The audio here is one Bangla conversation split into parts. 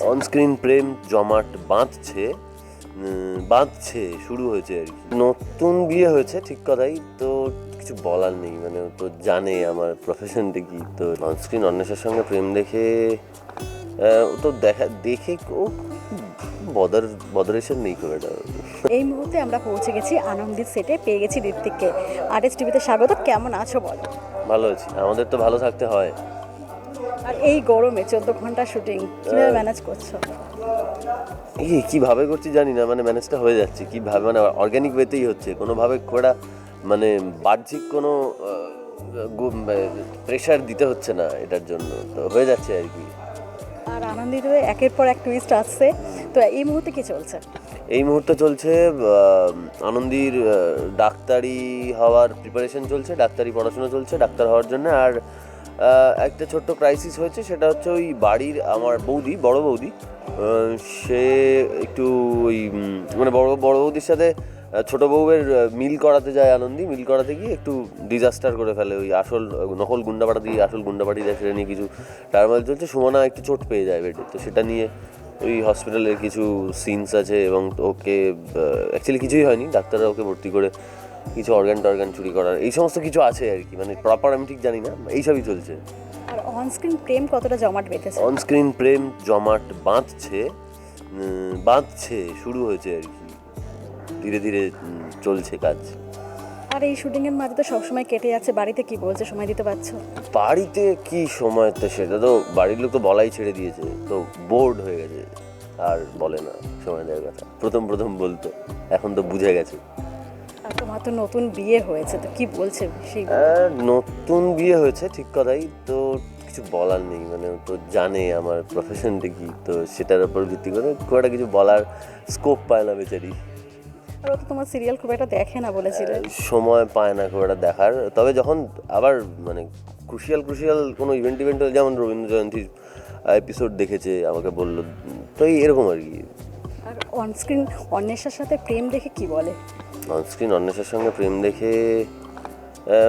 অনস্ক্রিন প্রেম জমাট বাঁধছে বাঁধছে শুরু হয়েছে আর কি। নতুন বিয়ে হয়েছে ঠিক কথাই। তো কিছু বলার নেই মানে তো জানে আমার প্রফেশনটা কি। তো অনস্ক্রিন অন্বেষার সঙ্গে প্রেম দেখে তো দেখা দেখে ও বদর বদরেশন নেই একটা। এই মুহূর্তে আমরা পৌঁছে গেছি আনন্দিত সেটে পেয়ে গেছি ঋত্বিককে। আর্টিস্ট টিভিতে স্বাগত কেমন আছো বলো? ভালো আছি। আমাদের তো ভালো থাকতে হয়। আর এই গরমে চোদ্দ ঘণ্টা শুটিং কীভাবে ম্যানেজ করছ? এই কীভাবে করছি জানি না মানে ম্যানেজটা হয়ে যাচ্ছে। কীভাবে মানে অর্গ্যানিক ওয়েতেই হচ্ছে। কোনোভাবে খুব মানে বাহ্যিক কোনো প্রেশার দিতে হচ্ছে না এটার জন্য। তো হয়ে যাচ্ছে আর কি। আর আনন্দিত একের পর এক টুইস্ট আসছে। তো এই মুহূর্তে কি চলছে? এই মুহূর্তে চলছে আনন্দীর ডাক্তারি হওয়ার প্রিপারেশন চলছে ডাক্তারি পড়াশোনা চলছে ডাক্তার হওয়ার জন্য। আর একটা ছোট্ট ক্রাইসিস হয়েছে, সেটা হচ্ছে ওই বাড়ির আমার বৌদি, বড় বৌদি সে একটু ওই মানে বড় বড় বৌদির সাথে ছোট বউয়ের মিল করাতে যায় আনন্দী, মিল করাতে গিয়ে একটু ডিজাস্টার করে ফেলে ওই আসল, নকল গুন্ডাপাড়া দিয়ে আসল গুন্ডাপাড়ি দেয় সেটা নিয়ে কিছু টার্মাল চলছে সুমনা একটু চোট পেয়ে যায় বেডে, তো সেটা নিয়ে ওই হসপিটালের কিছু সিনস আছে এবং ওকে অ্যাকচুয়ালি কিছুই হয়নি, ডাক্তাররা ওকে ভর্তি করে কিছু অর্গান টর্গান চুরি করার এই সমস্ত কিছু আছে আর কি মানে প্রপার আমি ঠিক জানি না এইসবই চলছে। আর অনস্ক্রিন প্রেম কতটা জমাট বেঁধেছে? অনস্ক্রিন প্রেম জমাট বাঁধছে বাঁধছে শুরু হয়েছে আর কি। ধীরে ধীরে চলছে কাজ। আর এই শুটিং এর মাঝে তো সবসময় কেটে যাচ্ছে বাড়িতে কি বলছে সময় দিতে পারছ? বাড়িতে কি সময় তো সেটা তো বাড়ির লোক তো বলাই ছেড়ে দিয়েছে তো বোর্ড হয়ে গেছে আর বলে না সময় দেওয়ার কথা। প্রথম প্রথম বলতো এখন তো বুঝে গেছে। আর তোমার তো নতুন বিয়ে হয়েছে তো কি বলছে সেই নতুন বিয়ে হয়েছে ঠিক কথাই। তো কিছু বলার নেই মানে তো জানে আমার প্রফেশনটা কি তো সেটার উপর ভিত্তি করে খুব একটা কিছু বলার স্কোপ পায় না বেচারি। আর তো তোমার সিরিয়াল খুব একটা দেখে না বলেছিলে। সময় পায় না খুব একটা দেখার। তবে যখন আবার মানে ক্রুশিয়াল ক্রুশিয়াল কোনো ইভেন্ট ইভেন্ট যেমন রবীন্দ্র জয়ন্তীর এপিসোড দেখেছে আমাকে বলল তো এরকম আর কি। আর অনস্ক্রিন অন্বেষার সাথে প্রেম দেখে কি বলে? অনস্ক্রিন অন্বেষার সঙ্গে প্রেম দেখে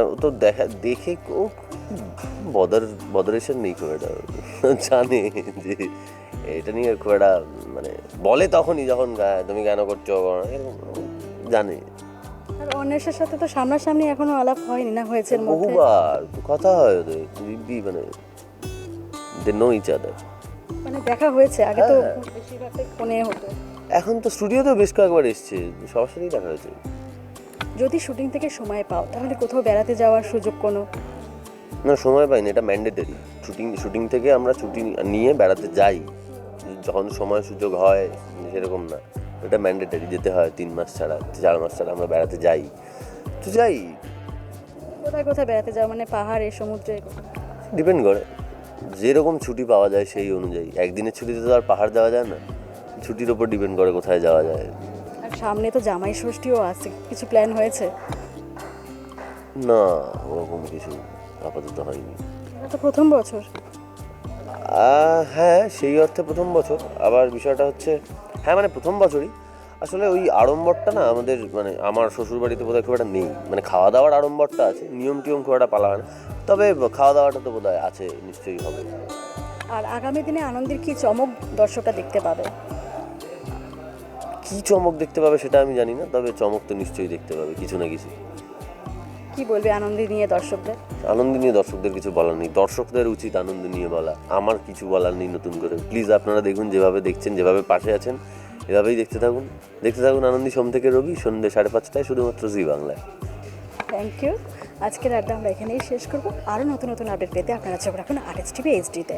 ও তো দেখা দেখে ও বদর বদরেশন নেই খুব একটা। জানে যে এটা নিয়ে খুব একটা মানে বলে তখনই যখন তুমি কেন করছ? জানে। আর অন্বেষার সাথে তো সামনাসামনি এখনও আলাপ হয়নি না হয়েছে বহুবার কথা হয় ওদের দিব্যি মানে দে নো ইচ আদার মানে দেখা হয়েছে আগে তো হ্যাঁ। বেশিরভাগটাই ফোনে হতো। এখন তো স্টুডিওতেও বেশ কয়েকবার এসছে সবার সাথেই দেখা হয়েছে। যদি শুটিং থেকে সময় পাও তাহলে কোথাও বেড়াতে যাওয়ার সুযোগ কোনো? না সময় পাইনি এটা ম্যান্ডেটরি শুটিং শুটিং থেকে আমরা ছুটি নিয়ে বেড়াতে যাই। যখন সময় সুযোগ হয় সেরকম না। এটা ম্যান্ডেটরি যেতে হয় তিন মাস ছাড়া চার মাস ছাড়া আমরা বেড়াতে যাই। তো যাই। কোথায় কোথায় বেড়াতে যাও মানে পাহাড়ে সমুদ্রে ডিপেন্ড করে। যেরকম ছুটি পাওয়া যায় সেই অনুযায়ী। একদিনের ছুটিতে তো আর পাহাড় যাওয়া যায় না। ছুটির ওপর ডিপেন্ড করে কোথায় যাওয়া যায়। আর সামনে তো জামাই ষষ্ঠীও আছে। কিছু প্ল্যান হয়েছে? না ওরকম কিছু আপাতত হয়নি। এটা তো প্রথম বছর। হ্যাঁ সেই অর্থে প্রথম বছর। আবার বিষয়টা হচ্ছে হ্যাঁ মানে প্রথম বছরই। আসলে ওই আড়ম্বরটা না আমাদের মানে আমার শ্বশুর বাড়িতে বোধহয় খুব একটা নেই। মানে খাওয়া দাওয়ার আড়ম্বরটা আছে নিয়ম টিয়ম খুব একটা পালা হয় না। তবে খাওয়া দাওয়াটা তো বোধহয় আছে নিশ্চয়ই হবে। আর আগামী দিনে আনন্দের কি চমক দর্শকরা দেখতে পাবে? কি চমক দেখতে পাবে সেটা আমি জানি না তবে চমক তো নিশ্চয়ই দেখতে পাবে কিছু না কিছু। কি বলবে আনন্দ নিয়ে দর্শকদের? আনন্দ নিয়ে দর্শকদের কিছু বলার নেই দর্শকদের উচিত আনন্দ নিয়ে বলা আমার কিছু বলার নেই নতুন করে। প্লিজ আপনারা দেখুন যেভাবে দেখছেন যেভাবে পাশে আছেন এভাবেই দেখতে থাকুন। দেখতে থাকুন আনন্দী সোম থেকে রবি সন্ধ্যে সাড়ে পাঁচটায় শুধুমাত্র জি বাংলায় থ্যাংক ইউ আজকের আড্ডা আমরা এখানেই শেষ করব। আরও নতুন নতুন আপডেট পেতে আপনারা চোখ রাখুন আর্টিস্ট টিভি এইচডিতে